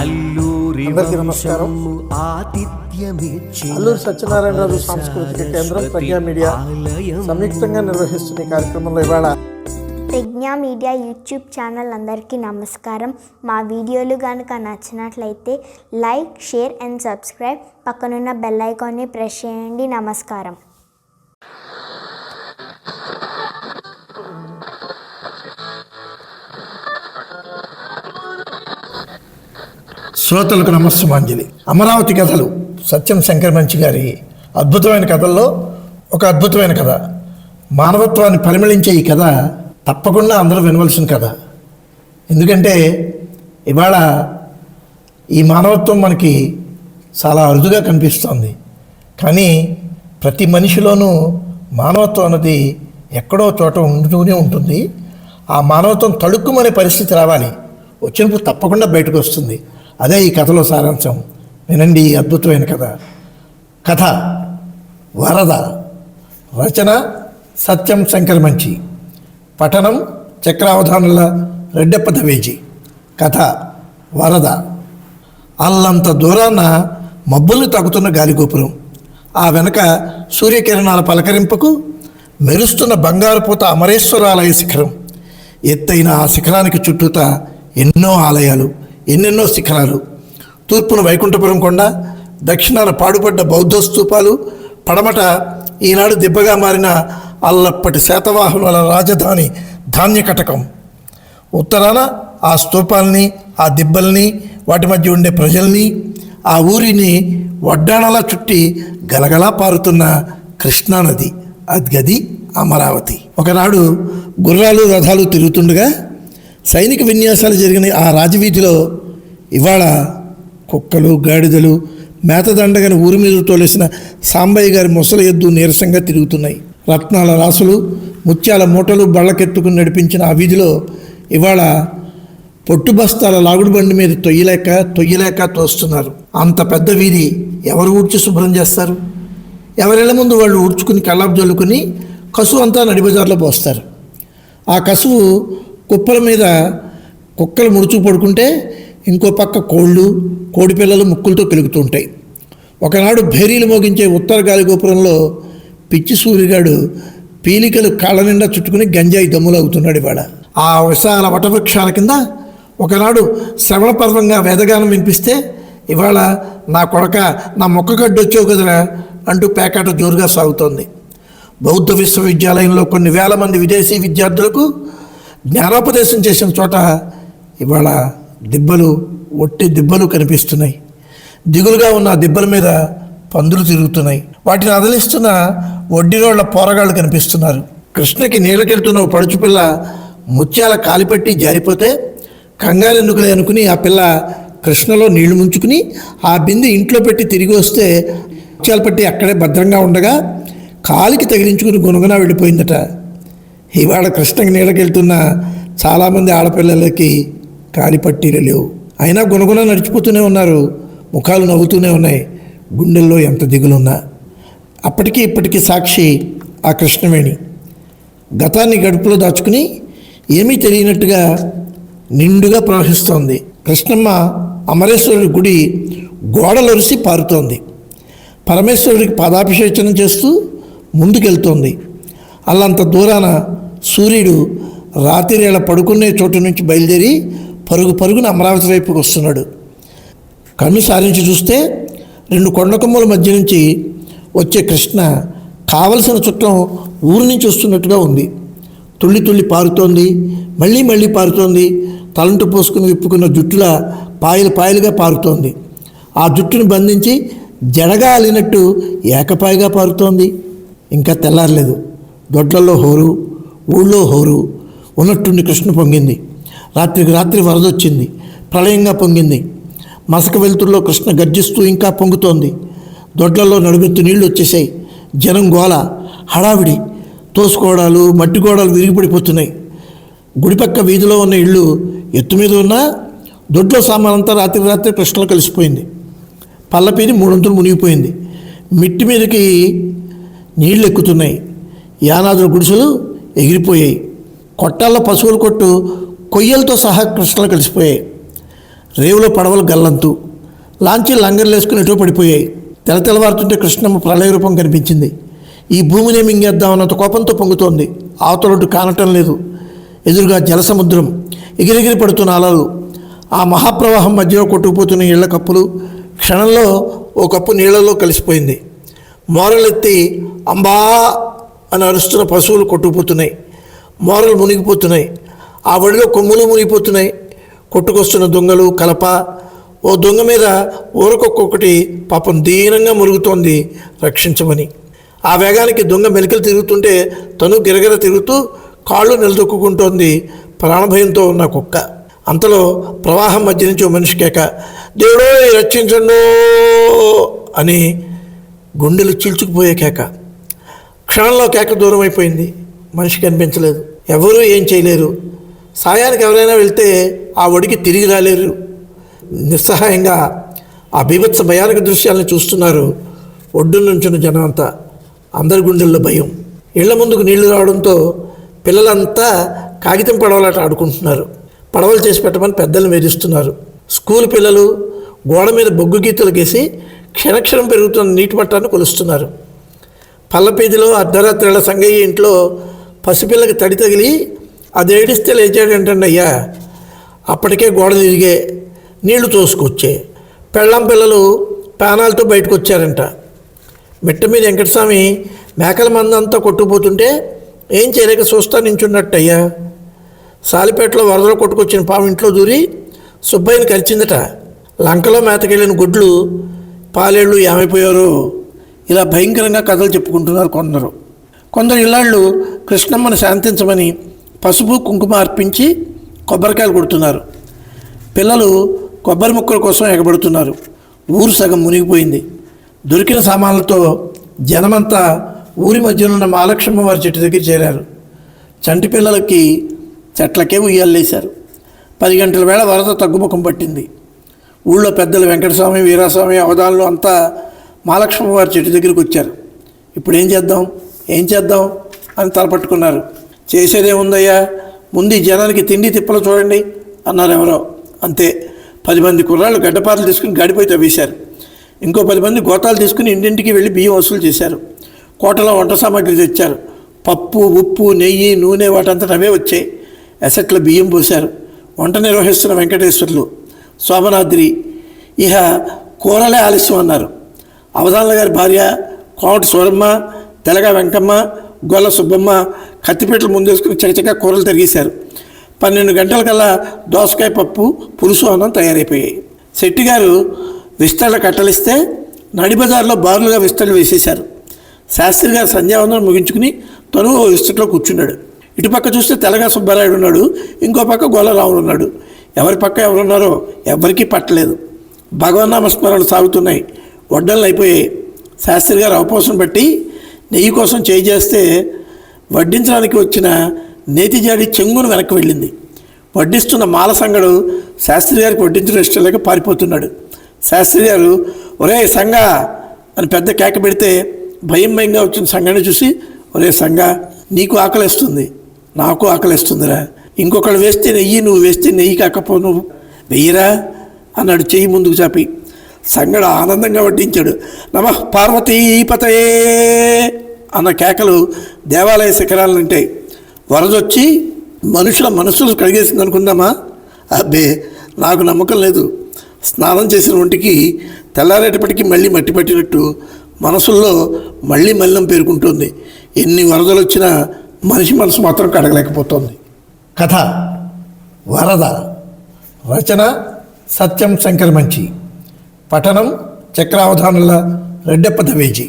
అల్లూరి నమస్కారం. అల్లూరి సత్యనారాయణరాజు సాంస్కృతిక కేంద్రం ప్రజ్ఞా మీడియా సంయుక్తంగా నిర్వహిస్తున్న ఈ కార్యక్రమంలో ఇవాళ ప్రజ్ఞా మీడియా యూట్యూబ్ ఛానల్ అందరికీ నమస్కారం. మా వీడియోలు కనుక నచ్చినట్లయితే లైక్ షేర్ అండ్ సబ్స్క్రైబ్. పక్కనున్న బెల్ ఐకాన్ని ప్రెస్ చేయండి. నమస్కారం. శ్రోతలకు నమస్సుమాంజలి. అమరావతి కథలు. సత్యం శంకర్ మంచి గారి అద్భుతమైన కథల్లో ఒక అద్భుతమైన కథ. మానవత్వాన్ని పరిమళించే ఈ కథ తప్పకుండా అందరూ వినవలసిన కథ. ఎందుకంటే ఇవాళ ఈ మానవత్వం మనకి చాలా అరుదుగా కనిపిస్తోంది. కానీ ప్రతి మనిషిలోనూ మానవత్వం అన్నది ఎక్కడో చోట ఉంటూనే ఉంటుంది. ఆ మానవత్వం తడుక్కుమనే పరిస్థితి రావాలి. వచ్చినప్పుడు తప్పకుండా బయటకు వస్తుంది. అదే ఈ కథలో సారాంశం. వినండి ఈ అద్భుతమైన కథ. కథ వరద రచన సత్యం శంకర్ మంచి. పఠనం చక్రావధానుల రెడ్డప్ప దవేజీ. కథ వరద. అల్లంత దూరాన మబ్బుల్ని తాకుతున్న గాలిగోపురం. ఆ వెనక సూర్యకిరణాల పలకరింపుకు మెరుస్తున్న బంగారుపూత అమరేశ్వరాలయ శిఖరం. ఎత్తైన ఆ శిఖరానికి చుట్టూత ఎన్నో ఆలయాలు. ఎన్నెన్నో శిఖరాలు. తూర్పున వైకుంఠపురం కొండ దక్షిణాన పాడుపడ్డ బౌద్ధ స్తూపాలు పడమట ఈనాడు దిబ్బగా మారిన అల్లప్పటి శాతవాహనుల రాజధాని ధాన్యకటకం ఉత్తరాన ఆ స్తూపాల్ని ఆ దిబ్బల్ని వాటి మధ్య ఉండే ప్రజల్ని ఆ ఊరిని వడ్డాణలా చుట్టి గలగలా పారుతున్న కృష్ణానది అది గది అమరావతి. ఒకనాడు గుర్రాలు రథాలు తిరుగుతుండగా సైనిక విన్యాసాలు జరిగిన ఆ రాజవీధిలో ఇవాళ కుక్కలు గాడిదలు మేతదండగని ఊరి మీద తోలేసిన సాంబయ్య గారి ముసలి ఎద్దు నీరసంగా తిరుగుతున్నాయి. రత్నాల రాసులు ముత్యాల మూటలు బళ్ళకెత్తుకుని నడిపించిన ఆ వీధిలో ఇవాళ పొట్టు బస్తాల లాగుడు బండి మీద తొయ్యలేక తొయ్యలేక తోస్తున్నారు. అంత పెద్ద వీధి ఎవరు ఊడ్చి శుభ్రం చేస్తారు? ఎవరిళ్ళ ముందు వాళ్ళు ఊడ్చుకుని కళ్ళాపు జల్లుకుని కసువు అంతా నడిబజార్లో పోస్తారు. ఆ కసువు కుప్పల మీద కుక్కలు ముడుచు పడుకుంటే ఇంకో పక్క కోళ్ళు కోడి పిల్లలు ముక్కులతో పెరుగుతుంటాయి. ఒకనాడు భేరీలు మోగించే ఉత్తర గాలి గోపురంలో పిచ్చి సూర్యుగాడు పీలికలు కాళ్ళ నిండా చుట్టుకుని గంజాయి దమ్ములు అవుతున్నాడు ఇవాళ. ఆ విశాల వటవృక్షాల కింద ఒకనాడు శ్రవణ పర్వంగా వేదగానం వినిపిస్తే ఇవాళ నా కొడక నా మొక్క గడ్డొచ్చావు కదరా అంటూ పేకాట జోరుగా సాగుతోంది. బౌద్ధ విశ్వవిద్యాలయంలో కొన్ని వేల మంది విదేశీ విద్యార్థులకు జ్ఞానోపదేశం చేసిన చోట ఇవాళ దిబ్బలు ఒట్టి దిబ్బలు కనిపిస్తున్నాయి. దిగులుగా ఉన్న దిబ్బల మీద పందులు తిరుగుతున్నాయి. వాటిని అదలిస్తున్న వడ్డీరోళ్ళ పోరగాళ్ళు కనిపిస్తున్నారు. కృష్ణకి నీళ్ళకెళ్తున్న పడుచు పిల్ల ముత్యాల కాలిపెట్టి జారిపోతే కంగారెందుకులే అనుకుని ఆ పిల్ల కృష్ణలో నీళ్ళు ముంచుకుని ఆ బిందె ఇంట్లో పెట్టి తిరిగి వస్తే ముత్యాలు పట్టి అక్కడే భద్రంగా ఉండగా కాలికి తగిలించుకుని గునుగున వెళ్ళిపోయిందట. ఇవాళ కృష్ణకి నీడకెళ్తున్న చాలామంది ఆడపిల్లలకి కాలిపట్టీలు లేవు. అయినా గుణగుణ నడిచిపోతూనే ఉన్నారు. ముఖాలు నవ్వుతూనే ఉన్నాయి. గుండెల్లో ఎంత దిగులున్నా. అప్పటికీ ఇప్పటికీ సాక్షి ఆ కృష్ణవేణి. గతాన్ని గడుపులో దాచుకుని ఏమీ తెలియనట్టుగా నిండుగా ప్రవహిస్తోంది. కృష్ణమ్మ అమరేశ్వరుడి గుడి గోడలొరిసి పారుతోంది. పరమేశ్వరుడికి పాదాభిషేచనం చేస్తూ ముందుకెళ్తోంది. అల్లంత దూరాన సూర్యుడు రాత్రి రాత్రివేళ పడుకునే చోటు నుంచి బయలుదేరి పరుగు పరుగున అమరావతి వైపుకి వస్తున్నాడు. కన్ను సారించి చూస్తే రెండు కొండ కొమ్మల మధ్య నుంచి వచ్చే కృష్ణ కావలసిన చుట్టం ఊరు నుంచి వస్తున్నట్టుగా ఉంది. తుళ్ళి తుళ్ళి పారుతోంది మళ్ళీ మళ్ళీ పారుతోంది. తలంటు పోసుకుని విప్పుకున్న జుట్టుల పాయలు పాయలుగా పారుతోంది. ఆ జుట్టుని బంధించి జడగా అలినట్టు ఏకపాయిగా పారుతోంది. ఇంకా తెల్లారలేదు. దొడ్లలో హోరు ఊళ్ళో హోరు. ఉన్నట్టుండి కృష్ణ పొంగింది. రాత్రికి రాత్రి వరదొచ్చింది ప్రళయంగా పొంగింది. మసక వెలుతురులో కృష్ణ గర్జిస్తూ ఇంకా పొంగుతోంది. దొడ్లలో నడుమెత్తు నీళ్ళు వచ్చేసాయి జనం గోల హడావిడి తోసుకోవడాలు మట్టి గోడలు విరిగిపడిపోతున్నాయి. గుడిపక్క వీధిలో ఉన్న ఇళ్ళు ఎత్తు మీద ఉన్న దొడ్లో సామానంతా రాత్రి రాత్రి కృష్ణలో కలిసిపోయింది. పల్లపీని మూడొంతులు మునిగిపోయింది. మిట్టి మీదకి నీళ్ళు ఎక్కుతున్నాయి యానాదుల గుడిసెలు ఎగిరిపోయాయి. కొట్టాల్లో పశువుల కొట్టు కొయ్యలతో సహా కృష్ణలు కలిసిపోయాయి. రేవులో పడవలు గల్లంతు. లాంచీ లంగర్లేసుకుని ఎటో పడిపోయాయి. తెలతెలవారుతుంటే కృష్ణమ్మ ప్రళయ రూపం కనిపించింది. ఈ భూమినే మింగేద్దామన్నంత కోపంతో పొంగుతోంది. అవతలొడ్డు కానటం లేదు. ఎదురుగా జలసముద్రం. ఎగిరెగిరి పడుతున్న అలలు. ఆ మహాప్రవాహం మధ్యలో కొట్టుకుపోతున్న ఇళ్ళ కప్పులు క్షణంలో ఓ కప్పు నీళ్ళలో కలిసిపోయింది. మోరలెత్తి అంబా! అని అరుస్తున్న పశువులు కొట్టుకుపోతున్నాయి. మోరలు మునిగిపోతున్నాయి. ఆ వడిలో కొమ్ములు మునిగిపోతున్నాయి. కొట్టుకొస్తున్న దొంగలు కలప. ఓ దొంగ మీద ఊరకొక్కొక్కటి పాపం దీనంగా మురుగుతోంది రక్షించమని. ఆ వేగానికి దొంగ మెలికలు తిరుగుతుంటే తను గిరగిర తిరుగుతూ కాళ్ళు నిలదొక్కుంటోంది ప్రాణభయంతో ఉన్న కుక్క. అంతలో ప్రవాహం మధ్య నుంచి ఓ మనిషి కేక దేవుడో రక్షించండు అని గుండెలు చీల్చుకుపోయే కేక. క్షణంలో కేక దూరం అయిపోయింది. మనిషి కనిపించలేదు ఎవరూ ఏం చేయలేరు. సాయానికి ఎవరైనా వెళ్తే ఆ ఒడికి తిరిగి రాలేరు. నిస్సహాయంగా ఆ బీభత్స భయానక దృశ్యాలను చూస్తున్నారు ఒడ్డు నుంచిన జనం అంతా అందరి గుండెల్లో భయం. ఇళ్ళ ముందుకు నీళ్ళు రావడంతో పిల్లలంతా కాగితం పడవలాట ఆడుకుంటున్నారు. పడవలు చేసి పెట్టమని పెద్దలను వేధిస్తున్నారు. స్కూల్ పిల్లలు గోడ మీద బొగ్గు గీతలు గీసి క్షణక్షణం పెరుగుతున్న నీటి మట్టాన్ని కొలుస్తున్నారు. పల్లపీదిలో అర్ధరాత్రిల సంగయ్య ఇంట్లో పసిపిల్లకి తడి తగిలి అది ఏడిస్తే లేచాడంటండి అయ్యా. అప్పటికే గోడ తిరిగే నీళ్ళు తోసుకొచ్చే. పెళ్ళం పిల్లలు ప్రాణాలతో బయటకు వచ్చారంట మిట్ట మీద వెంకటస్వామి మేకల మందంతా కొట్టుకుపోతుంటే ఏం చేయలేక చూస్తా నించున్నట్టయ్యా. సాలిపేటలో వరదలు కొట్టుకొచ్చిన పాము ఇంట్లో దూరి సుబ్బయ్యని కరిచిందట. లంకలో మేతకెళ్ళిన గుడ్లు పాలేళ్ళు ఏమైపోయారు? ఇలా భయంకరంగా కథలు చెప్పుకుంటున్నారు కొందరు. కొందరు ఇళ్ళాళ్ళు కృష్ణమ్మని శాంతించమని పసుపు కుంకుమ అర్పించి కొబ్బరికాయలు కొడుతున్నారు. పిల్లలు కొబ్బరి ముక్కల కోసం ఎగబడుతున్నారు. ఊరు సగం మునిగిపోయింది. దొరికిన సామాన్లతో జనమంతా ఊరి మధ్యలో ఉన్న మహాలక్ష్మ వారి చెట్టు దగ్గర చేరారు. చంటి పిల్లలకి చెట్లకే ఉయ్యాలేశారు పది గంటల వేళ వరద తగ్గుముఖం పట్టింది. ఊళ్ళో పెద్దలు వెంకటస్వామి వీరాస్వామి అవధానులు అంతా మహాలక్ష్మి వారి చెట్టు దగ్గరికి వచ్చారు. ఇప్పుడు ఏం చేద్దాం? ఏం చేద్దాం? అని తలపట్టుకున్నారు చేసేదేముందయ్యా ముందు ఈ జనానికి తిండి తిప్పలు చూడండి అన్నారు ఎవరో. అంతే. పది మంది కుర్రాళ్ళు గడ్డపాతలు తీసుకుని గడిపోయి తవ్వేశారు ఇంకో పది మంది గోతాలు తీసుకుని ఇంటింటికి వెళ్ళి బియ్యం వసూలు చేశారు. కోటలో వంట సామాగ్రి తెచ్చారు. పప్పు ఉప్పు నెయ్యి నూనె వాటంతట అవే వచ్చాయి. ఎసట్ల బియ్యం పోశారు. వంట నిర్వహిస్తున్న వెంకటేశ్వర్లు శోభనాద్రి ఇహ కూరలే ఆలస్యం అన్నారు. అవధానుల గారి భార్య కోమటి సూరమ్మ తెలగ వెంకమ్మ గొల్ల సుబ్బమ్మ కత్తిపీటలు ముందేసుకుని చకచకా కూరలు తిరిగేశారు. పన్నెండు గంటల కల్లా దోసకాయ పప్పు పులుసు అన్నం తయారైపోయాయి. శెట్టి గారు విస్తరణ కట్టలిస్తే నడిబజార్లో బారులుగా విస్తరణ వేసేశారు. శాస్త్రి గారు సంధ్యావందనం ముగించుకుని తను ఓ విస్తట్లో కూర్చున్నాడు. ఇటుపక్క చూస్తే తెలగా సుబ్బారాయుడు ఉన్నాడు ఇంకో పక్క గొల్లరాముడు ఉన్నాడు. ఎవరి పక్క ఎవరున్నారో ఎవరికీ పట్టలేదు. భగవన్నామ స్మరణలు సాగుతున్నాయి. వడ్డలు అయిపోయాయి శాస్త్రి గారు అవపోసం బట్టి నెయ్యి కోసం చేయి చేస్తే వడ్డించడానికి వచ్చిన నేతిజాడి చెంగును వెనక్కి వెళ్ళింది. వడ్డిస్తున్న మాల సంగడు శాస్త్రి గారికి వడ్డించడం ఇష్టం లేక పారిపోతున్నాడు. శాస్త్రి గారు ఒరే సంగ అని పెద్ద కేక పెడితే భయం భయంగా వచ్చిన సంగని చూసి ఒరే సంగ నీకు ఆకలిస్తుంది. నాకు ఆకలిస్తుందిరా. ఇంకొకడు వేస్తే నెయ్యి నువ్వు వేస్తే నెయ్యి కాకపో నువ్వు వెయ్యిరా అన్నాడు చెయ్యి ముందుకు చాపి. సంగడు ఆనందంగా వడ్డించాడు. నమ పార్వతీపతయే అన్న కేకలు దేవాలయ శిఖరాలు ఉంటాయి వరదొచ్చి మనుషుల మనసులు కడిగేసింది అనుకుందామా? అబ్బే నాకు నమ్మకం లేదు. స్నానం చేసిన ఒంటికి తెల్లారేటప్పటికి మళ్ళీ మట్టి పట్టినట్టు మనసుల్లో మళ్ళీ మల్లం పేరుకుంటుంది. ఎన్ని వరదలు వచ్చినా మనిషి మనసు మాత్రం కడగలేకపోతుంది. కథ వరద రచన సత్యం శంకర్ మంచి. పఠనం చక్రావధానుల రెడ్డప్ప దవేజీ